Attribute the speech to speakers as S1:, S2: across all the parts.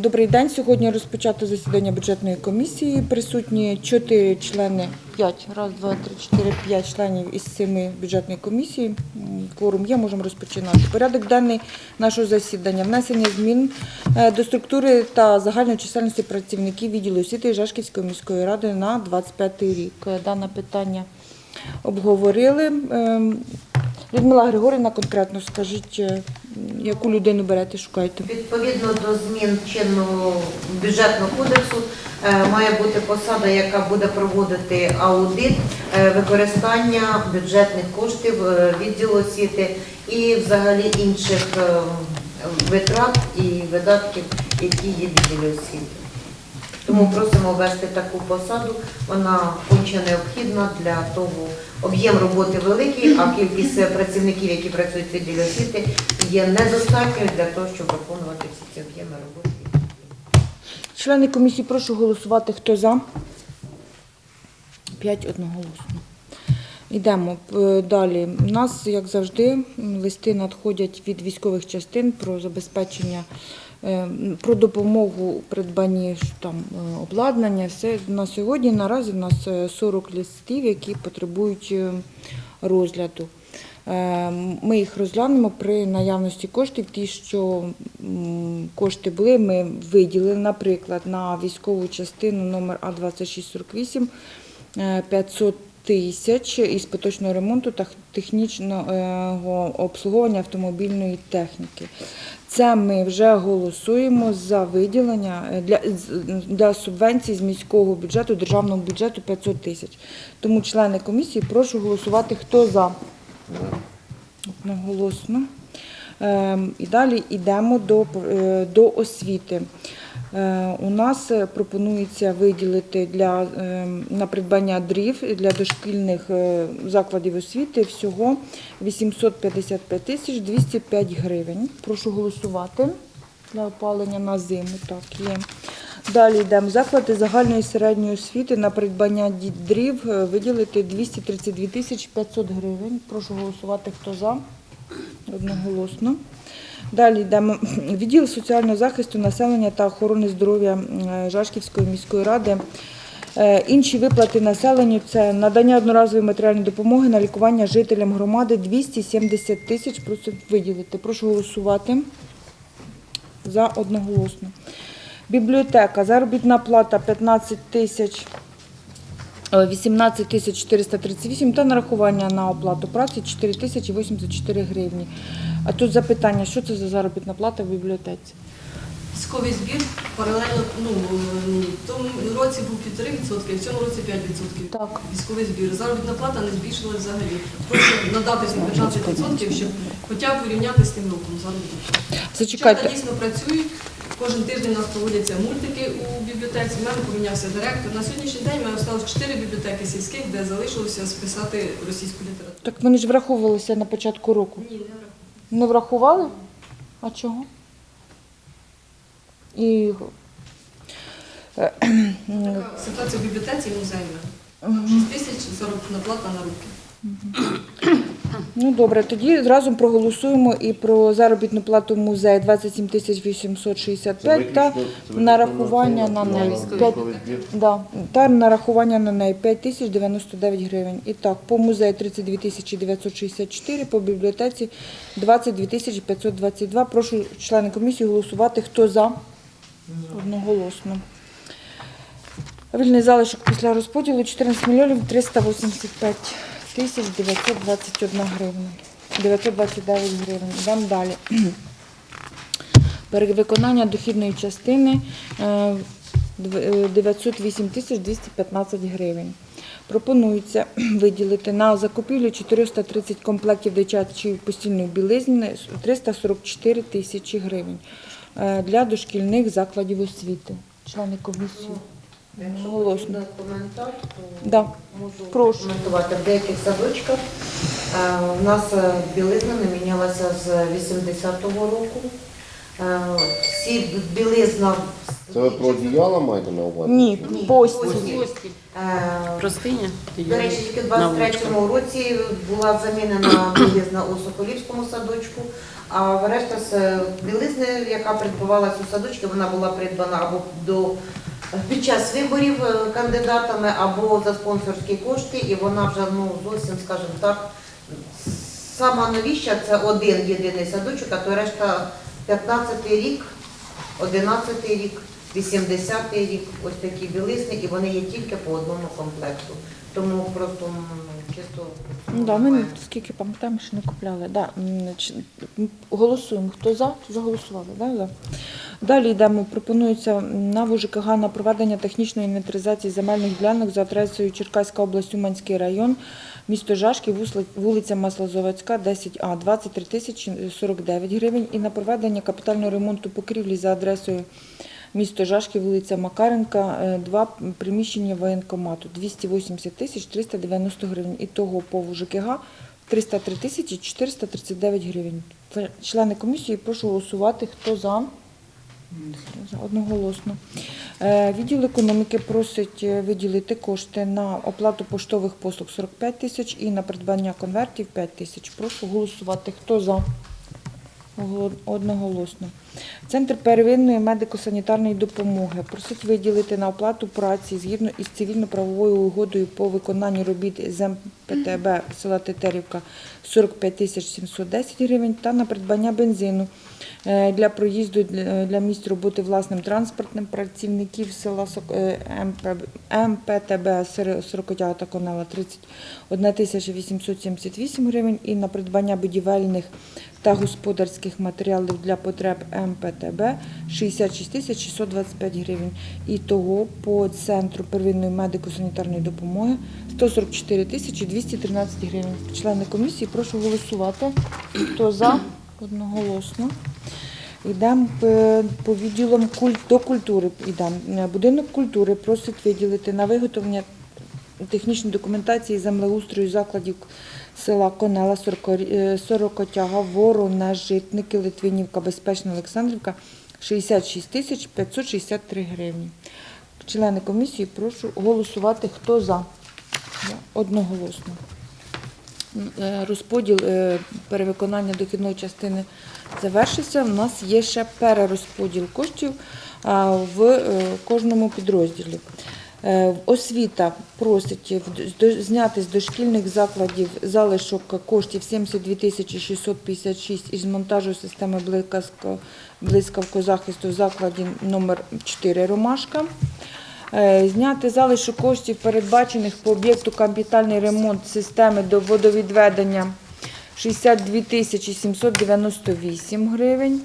S1: Добрий день. Сьогодні розпочато засідання бюджетної комісії. Присутні чотири члени, п'ять, раз, два, три, чотири, п'ять членів із семи бюджетної комісії. Кворум є, можемо розпочинати. Порядок денний нашого засідання. Внесення змін е, до структури та загальної чисельності працівників відділу освіти Жашківської міської ради на 25 рік. Е, Дане питання обговорили. Людмила Григорівна, конкретно скажіть, е, яку людину берете, шукаєте?
S2: Відповідно до змін чинного бюджетного кодексу е, має бути посада, яка буде проводити аудит е, використання бюджетних коштів відділу освіти і взагалі інших витрат і видатків, які є відділі освіти. Тому просимо ввести таку посаду. Вона конче необхідна для того. Об'єм роботи великий, а кількість працівників, які працюють в відділі освіти, є недостатньою для того, щоб виконувати всі ці об'єми роботи.
S1: Члени комісії, прошу голосувати. Хто за? П'ять одноголосно. Йдемо далі. У нас, як завжди, листи надходять від військових частин про забезпечення, е, про допомогу у придбанні е, обладнання. На сьогодні наразі в нас е, 40 листів, які потребують е, розгляду. Е, Ми їх розглянемо при наявності коштів. Ті, що кошти були, ми виділили, наприклад, на військову частину номер А2648 е, 500 тисяч із поточного ремонту та технічного обслуговування автомобільної техніки. Це ми вже голосуємо за виділення е, для, для субвенцій з міського бюджету, державного бюджету 500 тисяч. Тому члени комісії прошу голосувати, хто за. Одноголосно. Ем, І далі йдемо до, е, до освіти. Е, У нас е, пропонується виділити для, ем, на придбання дрів для дошкільних е, закладів освіти всього 855 тисяч 205 гривень. Прошу голосувати для опалення на зиму. Так, є. Далі йдемо. Заклади загальної середньої освіти на придбання дрів виділити 232 тисячі 500 гривень. Прошу голосувати, хто за. Одноголосно. Далі йдемо. Відділ соціального захисту населення та охорони здоров'я Жашківської міської ради. Е, Інші виплати населенню це надання одноразової матеріальної допомоги на лікування жителям громади 270 тисяч. Просять виділити. Прошу голосувати за одноголосно. Бібліотека. Заробітна плата 15 тисяч. Е, 18 тисяч 438 та нарахування на оплату праці 4 тисячі 84 гривні. А тут запитання, що це за заробітна плата в бібліотеці?
S3: Військовий збір паралельно, ну, в тому році був 1,5%, в цьому році 5%.
S1: Так.
S3: Військовий збір. Заробітна плата не збільшилась взагалі. Прошу надати 15%, щоб хоча б порівняти з тим роком. Дівчата
S1: Зачекайте.
S3: дійсно працюють. Кожен тиждень у нас проводяться мультики у бібліотеці. У мене помінявся директор. На сьогоднішній день ми залишилось 4 бібліотеки сільських, де залишилося списати російську літературу.
S1: Так вони ж враховувалися на початку року.
S3: Ні, не враховую.
S1: Не врахували? А чого? І
S3: Така ситуація в бібліотеці і музейна. 6 тисяч заробітна плата на руки.
S1: Ну добре, тоді зразу проголосуємо і про заробітну плату музею 27 тисяч 865 та нарахування на неї. П'ять- Да, та нарахування на неї 5 тисяч 99 гривень. І так, по музею 32 тисячі 964, по бібліотеці 22 тисячі 522. Прошу члени комісії голосувати. Хто за? Одноголосно. Вільний залишок після розподілу 14 мільйонів 385 тисяч 921 гривня. 929 гривень. Йдемо далі. Перевиконання дохідної частини е, дв- е, 908 тисяч 215 гривень. Пропонується виділити на закупівлю 430 комплектів дитячої постільної білизни 344 тисячі гривень е, для дошкільних закладів освіти. Члени комісії.
S2: Якщо
S1: Голосно.
S2: потрібен коментар, то
S1: Да.
S2: можу
S1: Прошу.
S2: коментувати. В деяких садочках е, у нас е, білизна не мінялася з 80-го року. Е, Всі білизна
S4: Це ви про одіяла маєте на увазі?
S1: Ні,
S2: Ні,
S1: постіль.
S2: постіль. Е,
S5: Простиня?
S2: До речі, тільки в 23-му році була замінена білизна у Соколівському садочку, а в решта з білизни, яка придбавалася у садочку, вона була придбана або до під час виборів е, кандидатами, або за спонсорські кошти, і вона вже ну зовсім, скажімо так, сама новіща це один єдиний садочок, а то решта 15-й рік, 11-й рік. 80-й рік, ось такі білизни, і вони є тільки по одному комплекту. Тому просто чисто
S1: Ну, да, ми скільки пам'ятаємо, що не купляли. Да. Голосуємо. Хто за? Заголосували. Да? За. Далі йдемо. Пропонується на ВУЖКГ на проведення технічної інвентаризації земельних ділянок за адресою Черкаська область, Уманський район, місто Жашків, вулиця Маслозаводська, 10А, 23 тисячі 49 гривень. І на проведення капітального ремонту покрівлі за адресою Місто Жашків, вулиця Макаренка, е, два приміщення воєнкомату, 280 тисяч 390 гривень. І того по ЖКГ 303 тисячі 439 гривень. Члени комісії, прошу голосувати. Хто за? За Одноголосно. Е, Відділ економіки просить е, виділити кошти на оплату поштових послуг 45 тисяч і на придбання конвертів 5 тисяч. Прошу голосувати. Хто за? Одноголосно. Центр первинної медико-санітарної допомоги просить виділити на оплату праці згідно із цивільно-правовою угодою по виконанню робіт з МПТБ села Тетерівка 45 тисяч 710 гривень та на придбання бензину е, для проїзду для місць роботи власним транспортним працівників села е, МП МПТБ Сорокотяга та Конела 31 тисяча 878 гривень і на придбання будівельних та господарських матеріалів для потреб МПТБ 66 тисяч 625 гривень. І того по центру первинної медико-санітарної допомоги 144 тисячі 213 гривень. Члени комісії, прошу голосувати. Хто за? Одноголосно. Йдемо е, по відділам куль- до культури. Йдемо. Е, Будинок культури просить виділити на виготовлення технічної документації землеустрою закладів села Конела, е, Сорокотяга, Ворона, Житники, Литвинівка, Безпечна, Олександрівка 66 тисяч 563 гривні. Члени комісії, прошу голосувати. Хто за? Одноголосно. Е, Розподіл е, перевиконання дохідної частини завершився. У нас є ще перерозподіл коштів в кожному підрозділі. Е, Освіта просить зняти з дошкільних закладів залишок коштів 72 тисячі 656 із монтажу системи блискавко- блискавкозахисту в закладі номер 4 «Ромашка». Е, Зняти залишок коштів, передбачених по об'єкту капітальний ремонт системи до водовідведення 62 тисячі 798 гривень.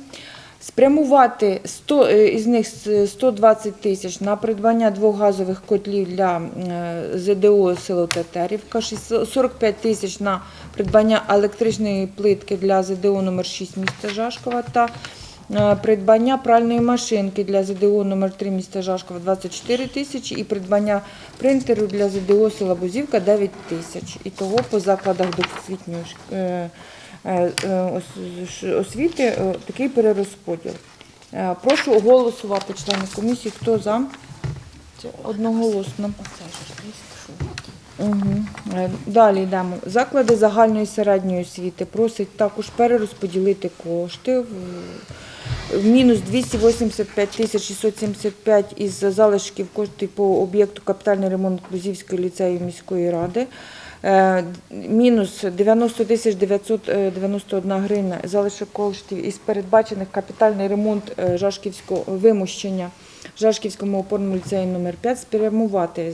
S1: Спрямувати 100, е, із них 120 тисяч на придбання двох газових котлів для ЗДО село Тетерівка, 45 тисяч на придбання електричної плитки для ЗДО номер 6 міста Жашкова та Е, Придбання пральної машинки для ЗДО номер 3 міста Жашкова 24 тисячі і придбання принтеру для ЗДО села Бузівка 9 тисяч. І того по закладах досвітньої е, освіти е, такий перерозподіл. Е, Прошу голосувати члени комісії. Хто за? Одноголосно. Угу. Далі йдемо. Заклади загальної середньої освіти просять також перерозподілити кошти. в- Мінус 285 тисяч 675 із залишків коштів по об'єкту капітальний ремонт Клузівської ліцею міської ради. Е, Мінус 90 тисяч 991 гривня. Залишок коштів із передбачених капітальний ремонт е, Жашківського вимущення Жашківському опорному ліцею номер 5 спрямувати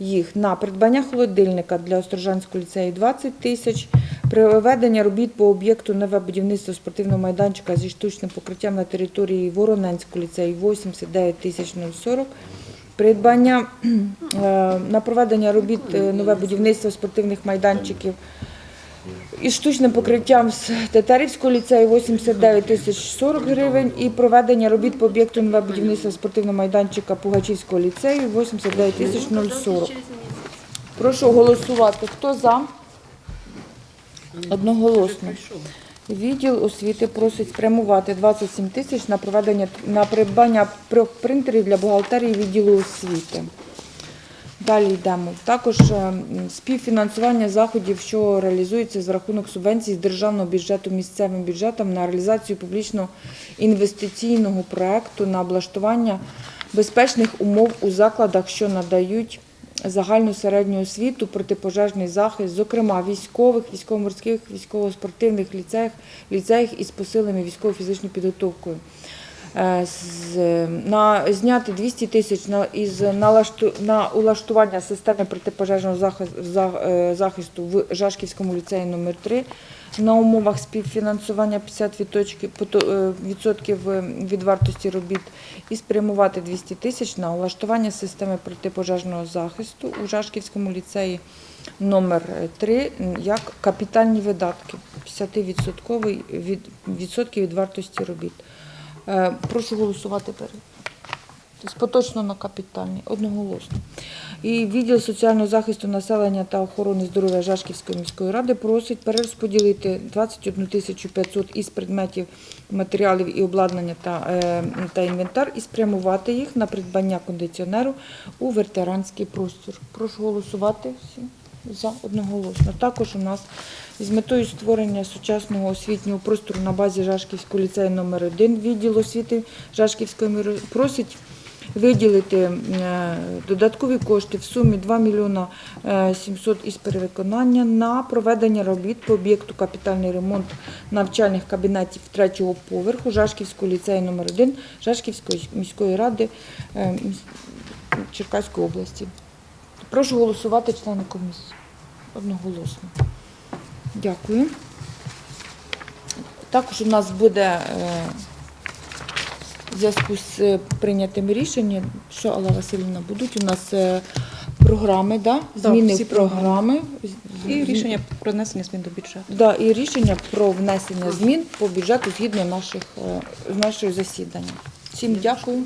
S1: їх на придбання холодильника для Острожанського ліцею 20 тисяч, проведення робіт по об'єкту нове будівництво спортивного майданчика зі штучним покриттям на території Вороненського ліцею 89 тисяч 040, придбання е, на проведення робіт е, нове будівництво спортивних майданчиків із штучним покриттям з Тетерівського ліцею 89 тисяч 40 гривень і проведення робіт по об'єкту нове будівництва спортивного майданчика Пугачівського ліцею 89 тисяч 040. Прошу голосувати. Хто за? Одноголосно. Відділ освіти просить спрямувати 27 тисяч на проведення на придбання трьох принтерів для бухгалтерії відділу освіти. Далі йдемо. Також е, співфінансування заходів, що реалізуються за рахунок субвенцій з державного бюджету місцевим бюджетом на реалізацію публічного інвестиційного проекту на облаштування безпечних умов у закладах, що надають загальну середню освіту, протипожежний захист, зокрема військових, військово-морських, військово-спортивних ліцеях, ліцеях із посиленою військово-фізичною підготовкою. Е, на зняти 200 тисяч на із налашту на улаштування системи протипожежного захисту, захисту в Жашківському ліцеї номер 3 на умовах співфінансування 50 відточки- пото- е, відсотків е, від вартості робіт і спрямувати 200 тисяч на улаштування системи протипожежного захисту у Жашківському ліцеї номер 3 як капітальні видатки 50% від відсотків від вартості робіт. Е, Прошу голосувати перед. Тобто поточно на капітальні, одноголосно. І відділ соціального захисту населення та охорони здоров'я Жашківської міської ради просить перерозподілити 21 тисячу 500 із предметів, матеріалів і обладнання та, е, та інвентар і спрямувати їх на придбання кондиціонеру у ветеранський простір. Прошу голосувати всі за одноголосно. Також у нас з метою створення сучасного освітнього простору на базі Жашківського ліцею номер 1 відділ освіти Жашківської міри просить виділити е, додаткові кошти в сумі 2 мільйона е, 700 із перевиконання на проведення робіт по об'єкту капітальний ремонт навчальних кабінетів третього поверху Жашківського ліцею номер 1 Жашківської міської ради е, Черкаської області. Прошу голосувати члени комісії. Одноголосно. Дякую. Також у нас буде е, в зв'язку з е, прийнятим рішенням, що Алла Васильівна, будуть у нас е, програми,
S5: да?
S1: Зміни
S5: всі
S1: в програми.
S5: І рішення про внесення змін до бюджету.
S1: Да, і рішення про внесення змін по бюджету згідно наших, е, нашого засідання. Всім дякую.